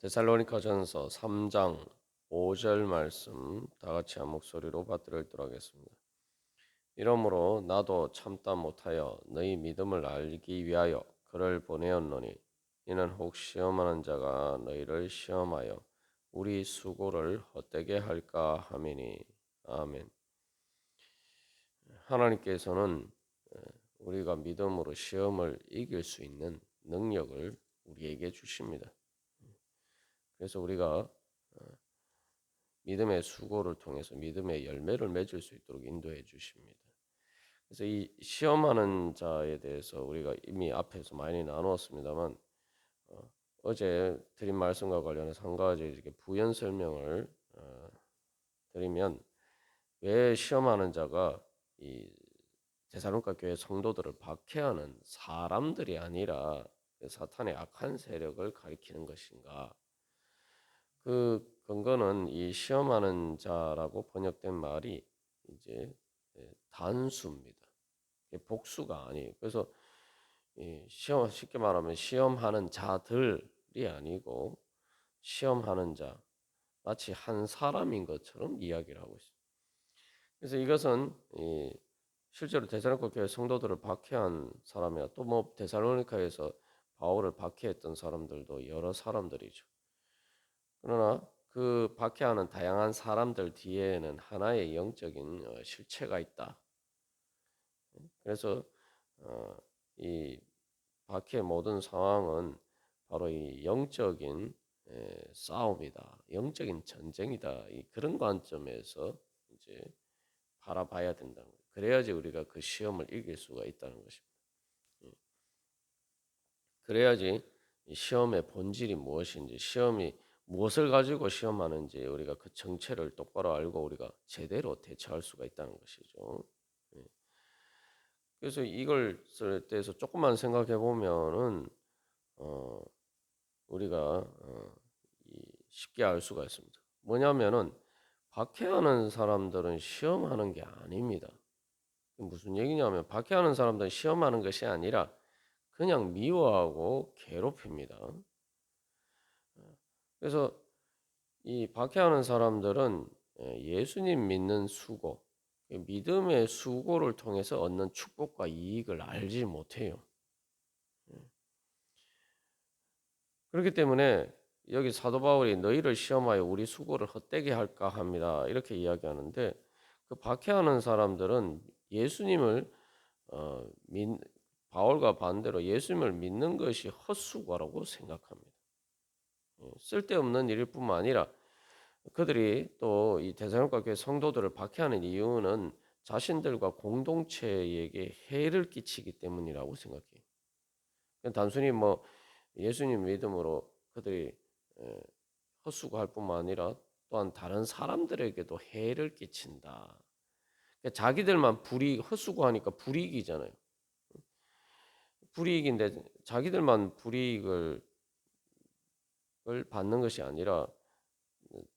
데살로니가전서 3장 5절 말씀 다 같이 한 목소리로 받들어 읽도록 하겠습니다. 이러므로 나도 참다 못하여 너희 믿음을 알기 위하여 그를 보내었노니 이는 혹 시험하는 자가 너희를 시험하여 우리 수고를 헛되게 할까 함이니 아멘. 하나님께서는 우리가 믿음으로 시험을 이길 수 있는 능력을 우리에게 주십니다. 그래서 우리가 어, 믿음의 수고를 통해서 믿음의 열매를 맺을 수 있도록 인도해 주십니다. 그래서 이 시험하는 자에 대해서 우리가 이미 앞에서 많이 나누었습니다만 어, 제 드린 말씀과 관련해서 한 가지 이렇게 부연 설명을 어, 드리면 왜 시험하는 자가 이 대사론가 교회 성도들을 박해하는 사람들이 아니라 사탄의 악한 세력을 가리키는 것인가? 그 근거는 이 시험하는 자라고 번역된 말이 이제 예, 단수입니다. 복수가 아니에요. 그래서 시험 쉽게 말하면 시험하는 자들이 아니고 시험하는 자 마치 한 사람인 것처럼 이야기를 하고 있습니다. 그래서 이것은 실제로 데살로니가 교회 성도들을 박해한 사람이나 또뭐 데살로니카에서 바울을 박해했던 사람들도 여러 사람들이죠. 그러나 그 박해하는 다양한 사람들 뒤에는 하나의 영적인 어, 실체가 있다. 그래서 어, 이 박해 모든 상황은 바로 이 영적인 싸움이다, 영적인 전쟁이다. 그런 관점에서 이제 바라봐야 거예요. 그래야지 우리가 그 시험을 이길 수가 있다는 것입니다. 예. 그래야지 시험의 본질이 무엇인지, 시험이 무엇을 가지고 시험하는지 우리가 그 정체를 똑바로 알고 우리가 제대로 대처할 수가 있다는 것이죠. 예. 그래서 이걸 대해서 조금만 생각해 보면은 어, 우리가 어, 쉽게 알 수가 있습니다. 뭐냐면은 박해하는 사람들은 시험하는 게 아닙니다. 무슨 얘기냐면 박해하는 사람들은 시험하는 것이 아니라 그냥 미워하고 괴롭힙니다. 그래서 이 박해하는 사람들은 예, 예수님 믿는 수고, 믿음의 수고를 통해서 얻는 축복과 이익을 알지 못해요. 예. 그렇기 때문에 여기 사도 바울이 너희를 시험하여 우리 수고를 헛되게 할까 합니다. 이렇게 이야기하는데 그 박해하는 사람들은 예수님을 어, 믿, 바울과 반대로 예수님을 믿는 것이 헛수고라고 생각합니다. 예, 쓸데없는 일일 뿐만 아니라 그들이 또 이 대사로가 교회 성도들을 박해하는 이유는 자신들과 공동체에게 해를 끼치기 때문이라고 생각해요. 단순히 뭐 예수님 믿음으로 그들이 헛수고할 뿐만 아니라 또한 다른 사람들에게도 해를 끼친다. 그러니까 자기들만 불이 헛수고하니까 불이익이잖아요. 불이익인데 자기들만 불이익을 받는 것이 아니라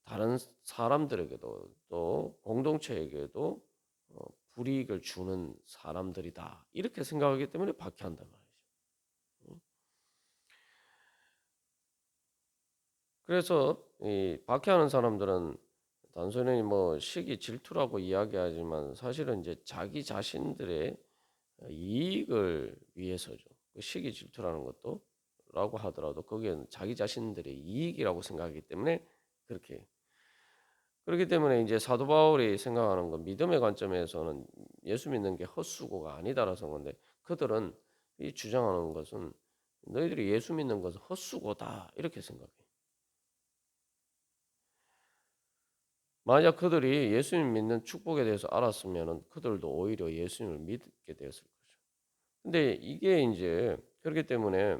다른 사람들에게도 또 공동체에게도 어, 불이익을 주는 사람들이다 이렇게 생각하기 때문에 박해한단 말이죠. 그래서 이 박해하는 사람들은 단순히 뭐 시기 질투라고 이야기하지만 사실은 이제 자기 자신들의 이익을 위해서죠. 그 시기 질투라는 것도 라고 하더라도 거기에는 자기 자신들의 이익이라고 생각하기 때문에 그렇게 그렇기 때문에 이제 사도 바울이 생각하는 건 믿음의 관점에서는 예수 믿는 게 헛수고가 아니다라서 건데 그들은 이 주장하는 것은 너희들이 예수 믿는 것은 헛수고다 이렇게 생각해. 만약 그들이 예수님 믿는 축복에 대해서 알았으면 그들도 오히려 예수님을 믿게 되었을 거죠. 근데 이게 이제 그렇기 때문에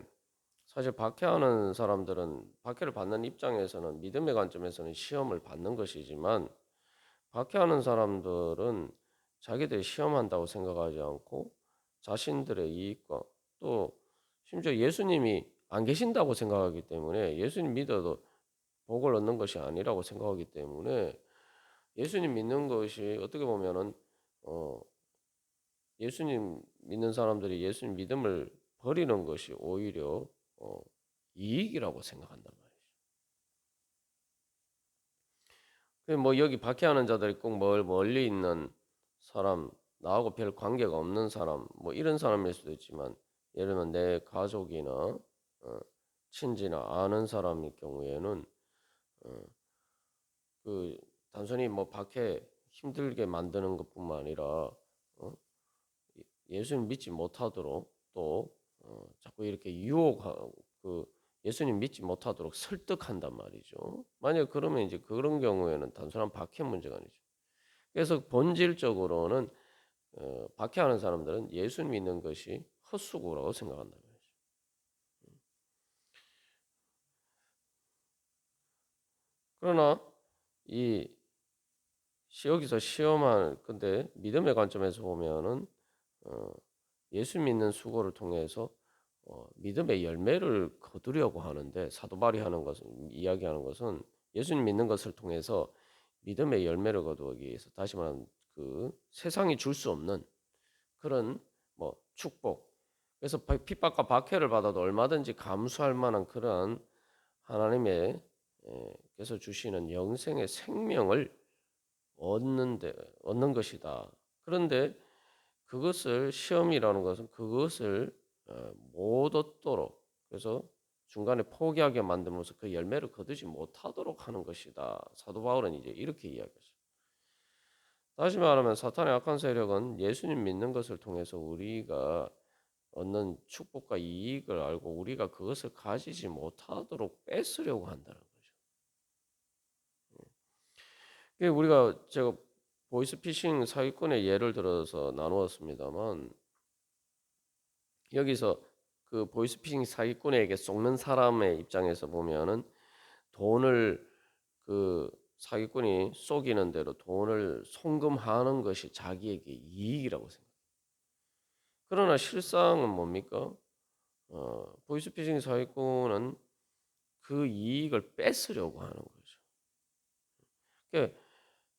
사실 박해하는 사람들은 박해를 받는 입장에서는 믿음의 관점에서는 시험을 받는 것이지만 박해하는 사람들은 자기들이 시험한다고 생각하지 않고 자신들의 이익과 또 심지어 예수님이 안 계신다고 생각하기 때문에 예수님 믿어도 복을 얻는 것이 아니라고 생각하기 때문에 예수님 믿는 것이 어떻게 보면은 어 예수님 믿는 사람들이 예수님 믿음을 버리는 것이 오히려 어, 이익이라고 생각한단 말이죠. 그뭐 여기 박해하는 자들이 꼭 멀, 멀리 있는 사람, 나하고 별 관계가 없는 사람, 뭐 이런 사람일 수도 있지만, 예를 들면 내 가족이나 어, 친지나 아는 사람일 경우에는 어, 그 단순히 뭐 박해 힘들게 만드는 것뿐만 아니라 어, 예수님 믿지 못하도록 또 어, 자꾸 이렇게 유혹하고 그 예수님 믿지 못하도록 설득한단 말이죠. 만약 그러면 이제 그런 경우에는 단순한 박해 문제가 아니죠. 그래서 본질적으로는 어, 박해하는 사람들은 예수 믿는 것이 헛수고라고 생각한단 말이죠. 그러나 이 시- 여기서 시험할 근데 믿음의 관점에서 보면은 어, 예수 믿는 수고를 통해서 어, 믿음의 열매를 거두려고 하는데 사도 바울이 하는 것은 이야기하는 것은 예수님 믿는 것을 통해서 믿음의 열매를 거두기 위해서 다시 말하면 그 세상이 줄 수 없는 그런 뭐 축복 그래서 바- 핍박과 박해를 받아도 얼마든지 감수할 만한 그러한 하나님의 에, 께서 주시는 영생의 생명을 얻는데 얻는 것이다. 그런데 그것을 시험이라는 것은 그것을 어, 못 얻도록 그래서 중간에 포기하게 만들면서 그 열매를 거두지 못하도록 하는 것이다. 사도 바울은 이제 이렇게 이야기하죠. 다시 말하면 사탄의 악한 세력은 예수님 믿는 것을 통해서 우리가 얻는 축복과 이익을 알고 우리가 그것을 가지지 못하도록 뺏으려고 한다는 거죠. 예. 우리가 제가 보이스피싱 사기꾼의 예를 들어서 나누었습니다만 여기서 그 보이스피싱 사기꾼에게 속는 사람의 입장에서 보면은 돈을 그 사기꾼이 속이는 대로 돈을 송금하는 것이 자기에게 이익이라고 생각해요. 그러나 실상은 뭡니까? 어, 보이스피싱 사기꾼은 그 이익을 뺏으려고 하는 거죠. 그러니까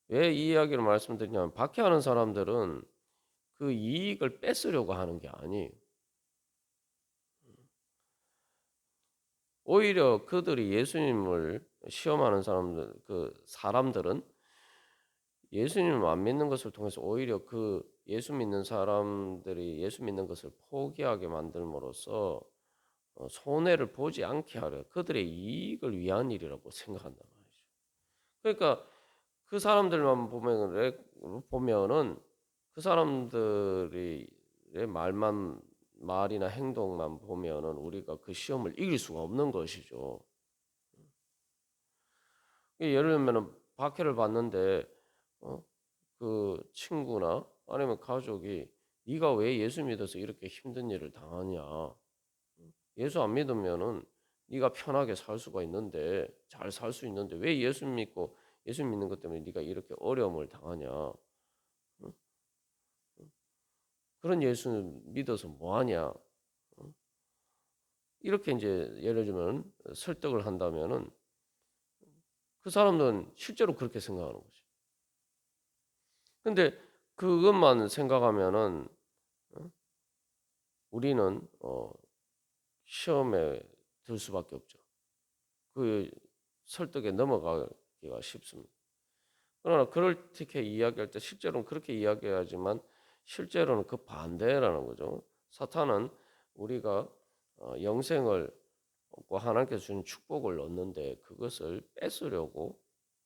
왜이 이야기를 말씀드리냐면 박해하는 사람들은 그 이익을 뺏으려고 하는 게 아니에요. 오히려 그들이 예수님을 시험하는 사람들, 그 사람들은 예수님을 안 믿는 것을 통해서 오히려 그 예수 믿는 사람들이 예수 믿는 것을 포기하게 만들므로써 어, 손해를 보지 않게 하려 그들의 이익을 위한 일이라고 생각한단 말이죠. 그러니까 그 사람들만 보면 보면은 그 사람들의 말만 말이나 행동만 보면은 우리가 그 시험을 이길 수가 없는 것이죠. 예를 들면은 박해를 받는데 어? 그 친구나 아니면 가족이 네가 왜 예수 믿어서 이렇게 힘든 일을 당하냐? 예수 안 믿으면은 네가 편하게 살 수가 있는데 잘 살 수 있는데 왜 예수 믿고 예수 믿는 것 때문에 네가 이렇게 어려움을 당하냐? 그런 예수 믿어서 뭐 하냐? 이렇게 이제 예를 들면 설득을 한다면은 그 사람들은 실제로 그렇게 생각하는 거지. 근데 그것만 생각하면은 어? 우리는 어 시험에 들 수밖에 없죠. 그 설득에 넘어가기가 쉽습니다. 그러나 그렇게 이야기할 때 실제로는 그렇게 이야기하지만 실제로는 그 반대라는 거죠. 사탄은 우리가 어, 영생을 얻고 하나님께서 주는 축복을 얻는데 그것을 뺏으려고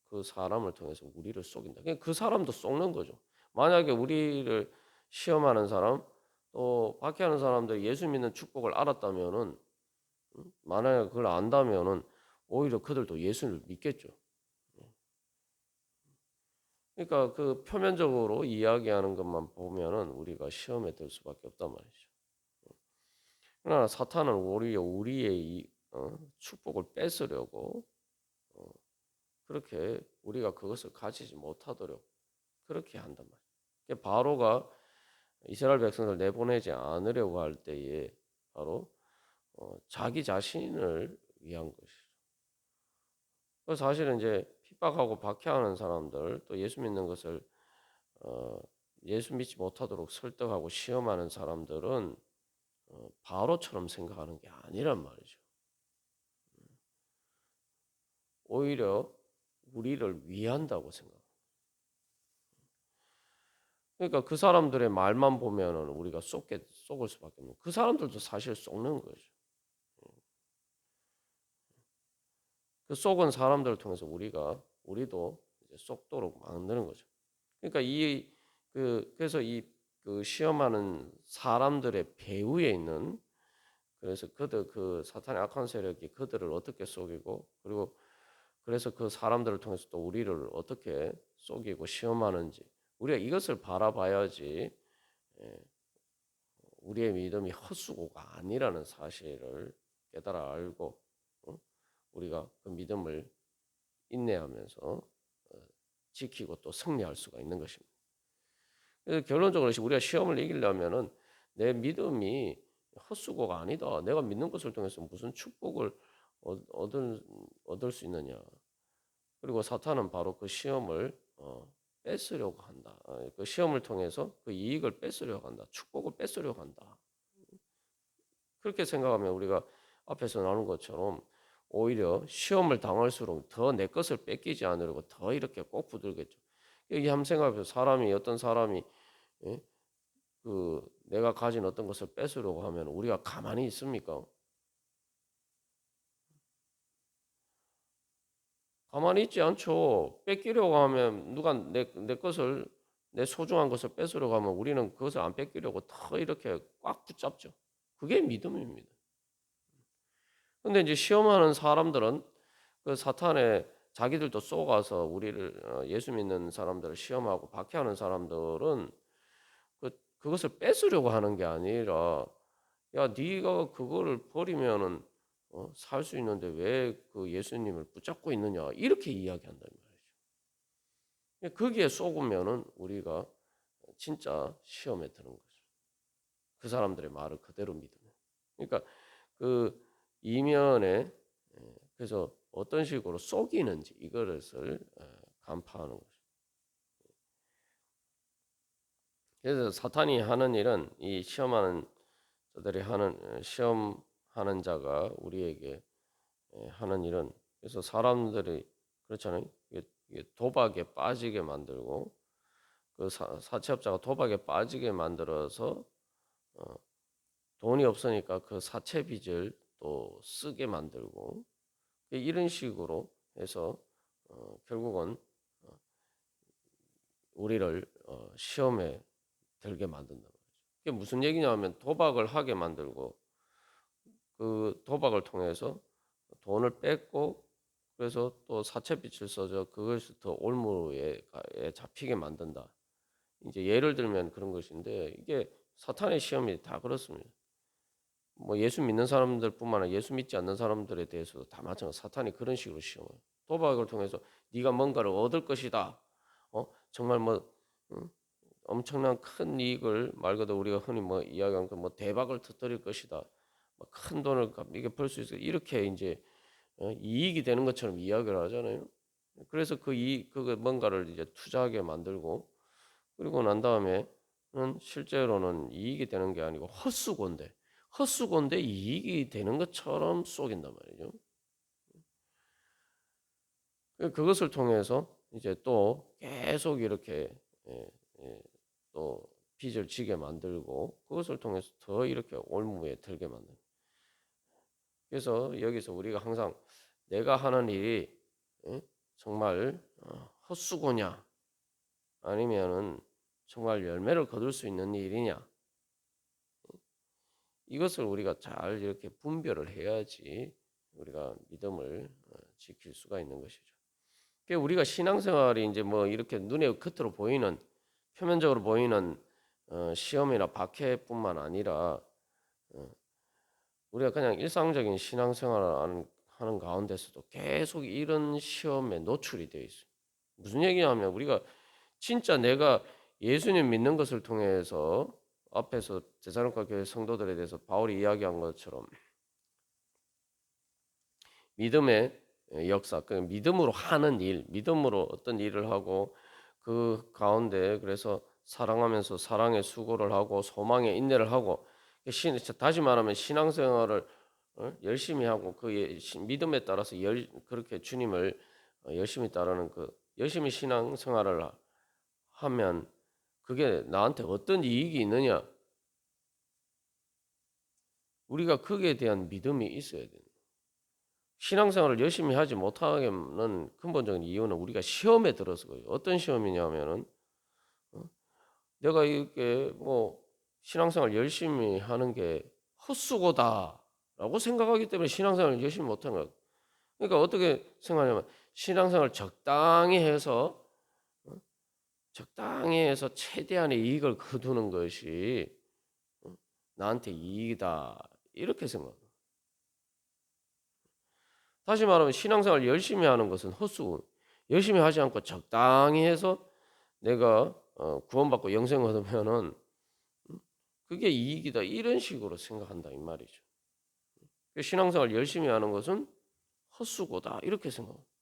그 사람을 통해서 우리를 속인다. 그러니까 그 사람도 속는 거죠. 만약에 우리를 시험하는 사람 또 박해하는 사람들 예수 믿는 축복을 알았다면은 만약에 그걸 안다면은 오히려 그들도 예수를 믿겠죠. 그러니까 그 표면적으로 이야기하는 것만 보면은 우리가 시험에 들 수밖에 없단 말이죠. 그러나 사탄은 오히려 우리의 이, 어, 축복을 뺏으려고 어, 그렇게 우리가 그것을 가지지 못하도록 그렇게 한단 말이에요. 바로가 이스라엘 백성을 내보내지 않으려고 할 때에 바로 어, 자기 자신을 위한 것이죠. 그래서 사실은 이제 핍박하고 박해하는 사람들 또 예수 믿는 것을 어, 예수 믿지 못하도록 설득하고 시험하는 사람들은 어, 바로처럼 생각하는 게 아니란 말이죠. 오히려 우리를 위한다고 생각. 그러니까 그 사람들의 말만 보면은 우리가 속게 속을 수밖에 없는. 그 사람들도 사실 속는 거죠. 그 속은 사람들을 통해서 우리가 우리도 속도록 만드는 거죠. 그러니까 이 그 그래서 이 그 시험하는 사람들의 배후에 있는 그래서 그들 그 사탄의 악한 세력이 그들을 어떻게 속이고 그리고 그래서 그 사람들을 통해서 또 우리를 어떻게 속이고 시험하는지 우리가 이것을 바라봐야지 예, 우리의 믿음이 헛수고가 아니라는 사실을 깨달아 알고 어? 우리가 그 믿음을 인내하면서 어, 지키고 또 승리할 수가 있는 것입니다. 그래서 결론적으로 우리가 시험을 이기려면은 내 믿음이 헛수고가 아니다. 내가 믿는 것을 통해서 무슨 축복을 얻- 얻을 얻을 수 있느냐. 그리고 사탄은 바로 그 시험을 어, 뺏으려고 한다. 어, 그 시험을 통해서 그 이익을 뺏으려고 한다. 축복을 뺏으려고 한다. 그렇게 생각하면 우리가 앞에서 나눈 것처럼 오히려 시험을 당할수록 더 내 것을 뺏기지 않으려고 더 이렇게 꼭 붙들겠죠. 여기 한번 생각해서 사람이 어떤 사람이 예? 그 내가 가진 어떤 것을 뺏으려고 하면 우리가 가만히 있습니까? 가만히 있지 않죠. 뺏기려고 하면 누가 내, 내 것을 내 소중한 것을 뺏으려고 하면 우리는 그것을 안 뺏기려고 더 이렇게 꽉 붙잡죠. 그게 믿음입니다. 근데 이제 시험하는 사람들은 그 사탄의 자기들도 쏘가서 우리를 어, 예수 믿는 사람들을 시험하고 박해하는 사람들은 그 그것을 뺏으려고 하는 게 아니라 야 네가 그거를 버리면은 어, 살 수 있는데 왜 그 예수님을 붙잡고 있느냐 이렇게 이야기한단 말이죠. 거기에 쏘으면은 우리가 진짜 시험에 드는 거죠. 그 사람들의 말을 그대로 믿으면. 그러니까 그 이면에 예, 그래서 어떤 식으로 속이는지 이것을 어, 간파하는 거죠. 그래서 사탄이 하는 일은 이 시험하는 자들이 하는 어, 시험하는 자가 우리에게 예, 하는 일은 그래서 사람들이 그렇잖아요. 도박에 빠지게 만들고 그 사, 사채업자가 도박에 빠지게 만들어서 어, 돈이 없으니까 그 사채 빚을 또 쓰게 만들고 이런 식으로 해서 어, 결국은 어, 우리를 어, 시험에 들게 만든다 말이죠. 그게 무슨 얘기냐면 도박을 하게 만들고 그 도박을 통해서 돈을 뺏고 그래서 또 사채빚을 써서 그것을 더 올무에 잡히게 만든다. 이제 예를 들면 그런 것인데 이게 사탄의 시험이 다 그렇습니다. 뭐 예수 믿는 사람들뿐만 아니라 예수 믿지 않는 사람들에 대해서도 다 마찬가지. 사탄이 그런 식으로 시험해요. 도박을 통해서 네가 뭔가를 얻을 것이다. 어 정말 뭐 응? 엄청난 큰 이익을 말 그대로 우리가 흔히 뭐 이야기하는 그뭐 대박을 터뜨릴 것이다. 뭐큰 돈을 이게 벌 수 있어. 이렇게 이제 어, 이익이 되는 것처럼 이야기를 하잖아요. 그래서 그 이, 그 뭔가를 이제 투자하게 만들고 그리고 난 다음에는 실제로는 이익이 되는 게 아니고 헛수고인데 헛수고인데 이익이 되는 것처럼 쏘긴단 말이죠. 그것을 통해서 이제 또 계속 이렇게 예, 예, 또 빚을 지게 만들고 그것을 통해서 더 이렇게 올무에 들게 만드는. 그래서 여기서 우리가 항상 내가 하는 일이 예, 정말 어, 헛수고냐 아니면은 정말 열매를 거둘 수 있는 일이냐 이것을 우리가 잘 이렇게 분별을 해야지 우리가 믿음을 어, 지킬 수가 있는 것이죠. 우리가 신앙생활이 이제 뭐 이렇게 눈에 겉으로 보이는 표면적으로 보이는 어, 시험이나 박해뿐만 아니라 어, 우리가 그냥 일상적인 신앙생활을 하는 가운데서도 계속 이런 시험에 노출이 되어 있어요. 무슨 얘기냐면 우리가 진짜 내가 예수님 믿는 것을 통해서 앞에서 제사령과 교회 성도들에 대해서 바울이 이야기한 것처럼 믿음의 역사, 그 믿음으로 하는 일, 믿음으로 어떤 일을 하고 그 가운데 그래서 사랑하면서 사랑의 수고를 하고 소망의 인내를 하고 신, 다시 말하면 신앙생활을 어? 열심히 하고 그 예- 시- 믿음에 따라서 열, 그렇게 주님을 어, 열심히 따르는 그 열심히 신앙 생활을 하- 하면 그게 나한테 어떤 이익이 있느냐? 우리가 거기에 대한 믿음이 있어야 돼요. 신앙생활을 열심히 하지 못하는 근본적인 이유는 우리가 시험에 들어서 그래요. 어떤 시험이냐면은 어? 내가 이렇게 뭐 신앙생활 열심히 하는 게 헛수고다라고 생각하기 때문에 신앙생활을 열심히 못하는 거예요. 그러니까 어떻게 생각하냐면 신앙생활 적당히 해서 어? 적당히 해서 최대한의 이익을 거두는 것이 어? 나한테 이익이다 이렇게 생각해요. 다시 말하면 신앙생활 열심히 하는 것은 헛수고 열심히 하지 않고 적당히 해서 내가 어, 구원받고 영생 얻으면은 음, 그게 이익이다 이런 식으로 생각한다 이 말이죠. 그 신앙생활 열심히 하는 것은 헛수고다 이렇게 생각. 그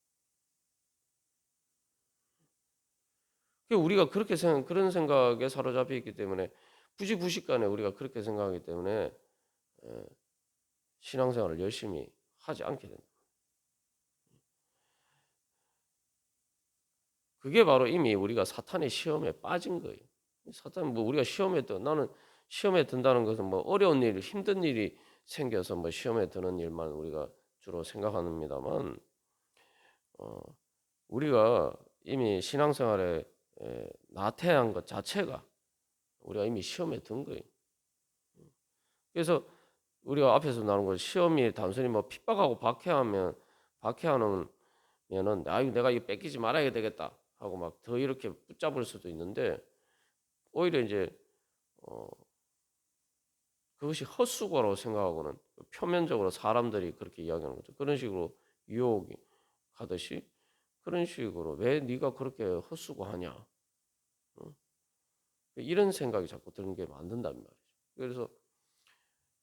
우리가 그렇게 생각 그런 생각에 사로잡혀 있기 때문에 부지부식간에 우리가 그렇게 생각하기 때문에 에, 신앙생활을 열심히 하지 않게 된다. 그게 바로 이미 우리가 사탄의 시험에 빠진 거예요. 사탄 뭐 우리가 시험에 드 나는 시험에 든다는 것은 뭐 어려운 일, 힘든 일이 생겨서 뭐 시험에 드는 일만 우리가 주로 생각합니다만 어, 우리가 이미 신앙생활에 에, 나태한 것 자체가 우리가 이미 시험에 든 거예요. 그래서 우리가 앞에서 나눈 거 시험이 단순히 뭐 핍박하고 박해하면 박해하는 면은 아유 내가 이거 뺏기지 말아야 되겠다 하고 막 더 이렇게 붙잡을 수도 있는데 오히려 이제 어 그것이 헛수고라고 생각하고는 표면적으로 사람들이 그렇게 이야기하는 거죠. 그런 식으로 유혹이 하듯이 그런 식으로 왜 네가 그렇게 헛수고하냐 어? 이런 생각이 자꾸 드는 게 만든단 말이죠. 그래서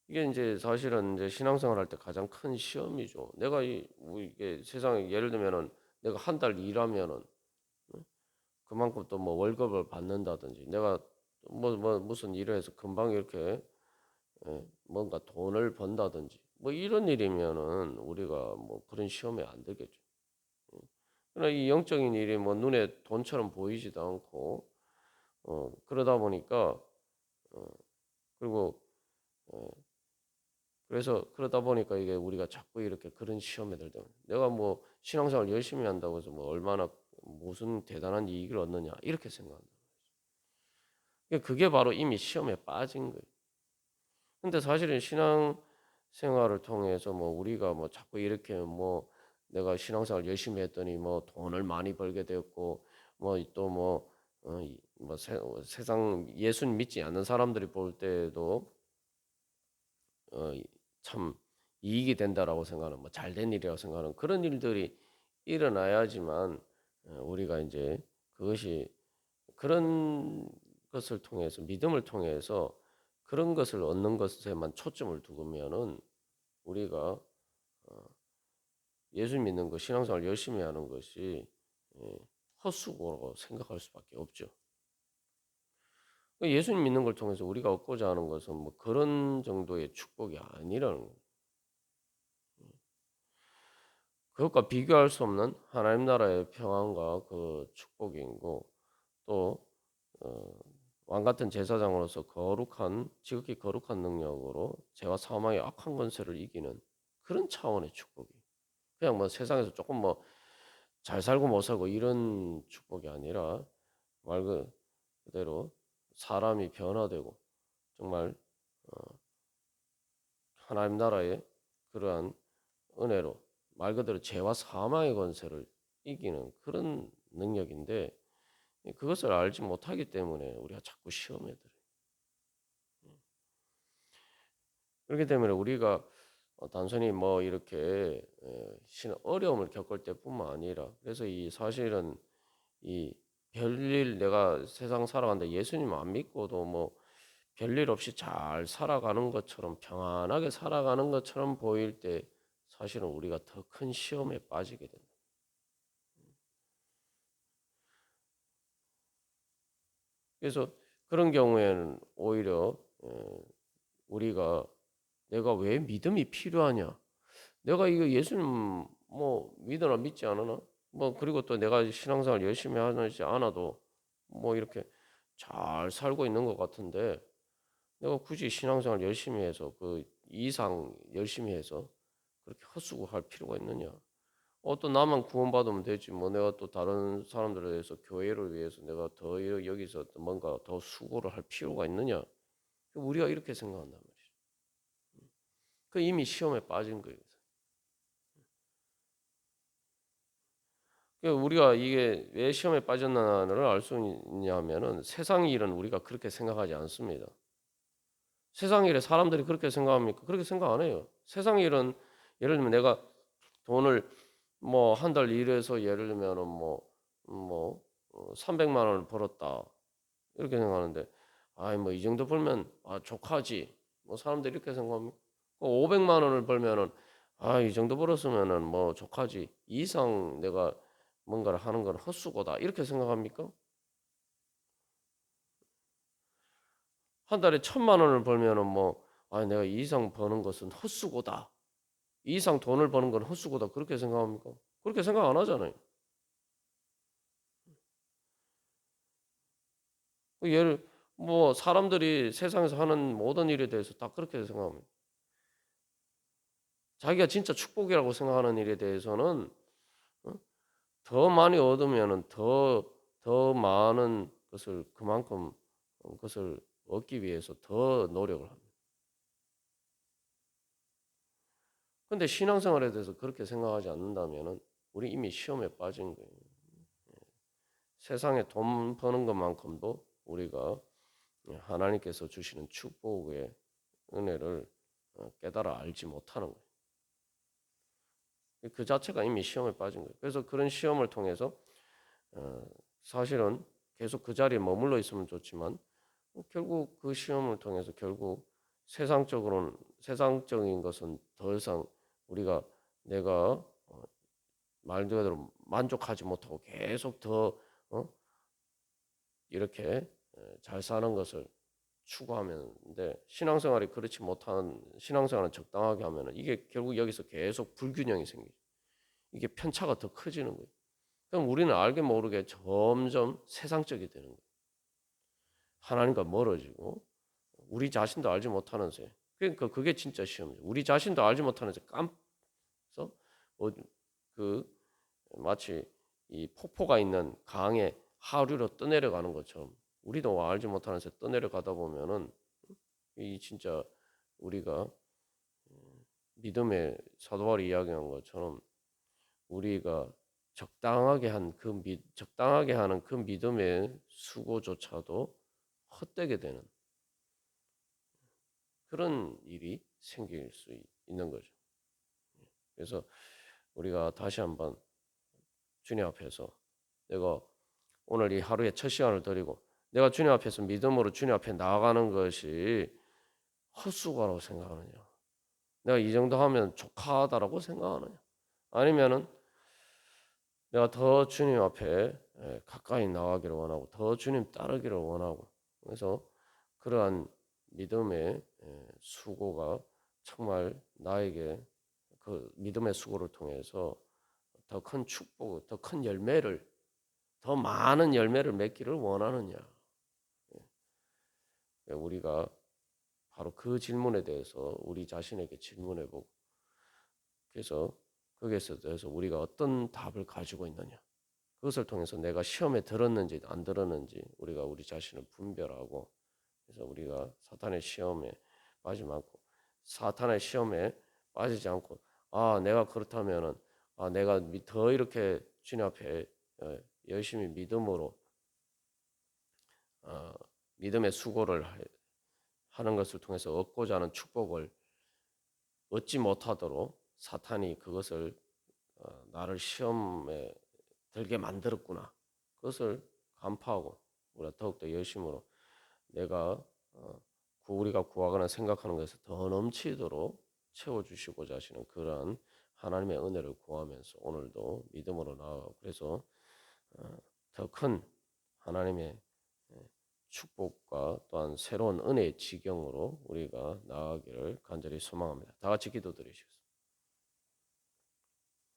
이게 이제 사실은 이제 신앙생활 할때 가장 큰 시험이죠. 내가 이, 뭐 이게 세상에 예를 들면은 내가 한 달 일하면은 어? 그만큼 또 뭐 월급을 받는다든지 내가 뭐, 뭐 무슨 일을 해서 금방 이렇게 예, 뭔가 돈을 번다든지 뭐 이런 일이면은 우리가 뭐 그런 시험에 안 들겠죠. 예. 그러나 이 영적인 일이 뭐 눈에 돈처럼 보이지도 않고 어 그러다 보니까 어 그리고 어 그래서 그러다 보니까 이게 우리가 자꾸 이렇게 그런 시험에 들다 내가 뭐 신앙생활 열심히 한다고 해서 뭐 얼마나 무슨 대단한 이익을 얻느냐 이렇게 생각한다. 그게 바로 이미 시험에 빠진 거예요. 근데 사실은 신앙 생활을 통해서 뭐 우리가 뭐 자꾸 이렇게 뭐 내가 신앙생활 열심히 했더니 뭐 돈을 많이 벌게 되었고 뭐또뭐 어, 이- 뭐 세, 세상 예수님 믿지 않는 사람들이 볼 때도 어, 이- 참 이익이 된다라고 생각하는 뭐 잘된 일이라고 생각하는 그런 일들이 일어나야지만 어, 우리가 이제 그것이 그런 것을 통해서 믿음을 통해서 그런 것을 얻는 것에만 초점을 두면은 우리가 어, 예수 믿는 것, 신앙생활 열심히 하는 것이 예, 헛수고라고 생각할 수밖에 없죠. 예수님 믿는 걸 통해서 우리가 얻고자 하는 것은 뭐 그런 정도의 축복이 아니라는 거예요. 그것과 비교할 수 없는 하나님 나라의 평안과 그 축복이고 또 어, 왕 같은 제사장으로서 거룩한 지극히 거룩한 능력으로 죄와 사망의 악한 권세를 이기는 그런 차원의 축복이 그냥 뭐 세상에서 조금 뭐 잘 살고 못 살고 이런 축복이 아니라 말 그대로 사람이 변화되고 정말 어, 하나님 나라의 그러한 은혜로 말 그대로 죄와 사망의 권세를 이기는 그런 능력인데 그것을 알지 못하기 때문에 우리가 자꾸 시험에 들어요. 그렇기 때문에 우리가 어, 단순히 뭐 이렇게 에, 신- 어려움을 겪을 때뿐만 아니라 그래서 이 사실은 이 별일 내가 세상 살아간다 예수님 안 믿고도 뭐 별일 없이 잘 살아가는 것처럼 평안하게 살아가는 것처럼 보일 때 사실은 우리가 더 큰 시험에 빠지게 된다. 그래서 그런 경우에는 오히려 어, 우리가 내가 왜 믿음이 필요하냐? 내가 이거 예수님 뭐 믿으나 믿지 않으나 뭐 그리고 또 내가 신앙생활 열심히 하지 않아도 뭐 이렇게 잘 살고 있는 것 같은데 내가 굳이 신앙생활 열심히 해서 그 이상 열심히 해서 그렇게 헛수고할 필요가 있느냐? 어, 또 나만 구원받으면 되지. 뭐 내가 또 다른 사람들에 대해서 교회를 위해서 내가 더 여- 여기서 또 뭔가 더 수고를 할 필요가 있느냐? 우리가 이렇게 말이죠. 그 이미 시험에 빠진 거예요. 그러니까 우리가 이게 왜 시험에 빠졌나를 알 수 있냐면은 세상 일은 우리가 그렇게 생각하지 않습니다. 세상 일에 사람들이 그렇게 생각합니까? 그렇게 생각 안 해요. 세상 일은 예를 들면 내가 돈을 뭐 한 달 일해서 예를 들면은 뭐뭐 300만 원을 벌었다 이렇게 생각하는데 아이 뭐 이 정도 벌면 아 족하지 뭐 사람들이 이렇게 생각합니까? 500만 원을 벌면은 아 이 정도 벌었으면은 뭐이 이상 내가 뭔가를 하는 건 헛수고다 이렇게 생각합니까? 한 달에 천만 원을 벌면은 뭐 아 내가 이 이상 버는 것은 헛수고다 이 이상 돈을 버는 건 헛수고다 그렇게 생각합니까? 그렇게 생각 안 하잖아요. 예를 뭐 사람들이 세상에서 하는 모든 일에 대해서 다 그렇게 생각합니다. 자기가 진짜 축복이라고 생각하는 일에 대해서는 어? 더 많이 얻으면은 더 더 많은 것을 그만큼 그것을 얻기 위해서 더 노력을 합니다. 근데 신앙생활에 대해서 그렇게 생각하지 않는다면은 우리 이미 시험에 빠진 거예요. 세상에 돈 버는 것만큼도 우리가 하나님께서 주시는 축복의 은혜를 어, 깨달아 알지 못하는 거예요. 그 자체가 이미 시험에 빠진 거예요. 그래서 그런 시험을 통해서 어, 사실은 계속 그 자리에 머물러 있으면 좋지만 결국 그 시험을 통해서 결국 세상적으로는 세상적인 것은 더 이상 우리가 내가 어, 말 그대로 만족하지 못하고 계속 더 어? 이렇게 잘 사는 것을 추구하면데 신앙생활이 그렇지 못한 신앙생활은 적당하게 하면은 이게 결국 여기서 계속 불균형이 생기죠. 이게 편차가 더 커지는 거예요. 그럼 우리는 알게 모르게 점점 세상적이 되는 거예요. 하나님과 멀어지고 우리 자신도 알지 못하는 새. 그러니까 그게 진짜 시험이죠. 우리 자신도 알지 못하는 새 깜서 어, 그 마치 이 폭포가 있는 강에 하류로 떠내려가는 것처럼 우리도 알지 못하는 새 떠내려가다 보면은 이 진짜 우리가 믿음의 사도 바울이 이야기한 것처럼 우리가 적당하게 한그 적당하게 하는 그 믿음의 수고조차도 헛되게 되는 그런 일이 생길 수 있는 거죠. 그래서 우리가 다시 한번 주님 앞에서 내가 오늘 이 하루의 첫 시간을 드리고 내가 주님 앞에서 믿음으로 주님 앞에 나아가는 것이 헛수고라고 생각하느냐? 내가 이 정도 하면 족하다라고 생각하느냐? 아니면은 내가 더 주님 앞에 가까이 나가기를 원하고 더 주님 따르기를 원하고 그래서 그러한 믿음의 수고가 정말 나에게 그 믿음의 수고를 통해서 더 큰 축복, 더 큰 열매를 더 많은 열매를 맺기를 원하느냐? 우리가 바로 그 질문에 대해서 우리 자신에게 질문해보고 그래서 거기에서 대해서 우리가 어떤 답을 가지고 있느냐? 그것을 통해서 내가 시험에 들었는지 안 들었는지 우리가 우리 자신을 분별하고 그래서 우리가 사탄의 시험에 빠지지 않고 사탄의 시험에 빠지지 않고 아 내가 그렇다면은 아 내가 더 이렇게 주님 앞에 어, 열심히 믿음으로 어, 믿음의 수고를 하는 것을 통해서 얻고자 하는 축복을 얻지 못하도록 사탄이 그것을 어, 나를 시험에 들게 만들었구나. 그것을 간파하고 우리가 더욱더 열심으로 내가 어, 우리가 구하거나 생각하는 것에서 더 넘치도록 채워주시고자 하시는 그러한 하나님의 은혜를 구하면서 오늘도 믿음으로 나아가고 그래서 어, 더큰 하나님의 축복과 또한 새로운 은혜의 지경으로 우리가 나아가기를 간절히 소망합니다. 다 같이 기도드리시겠습니다.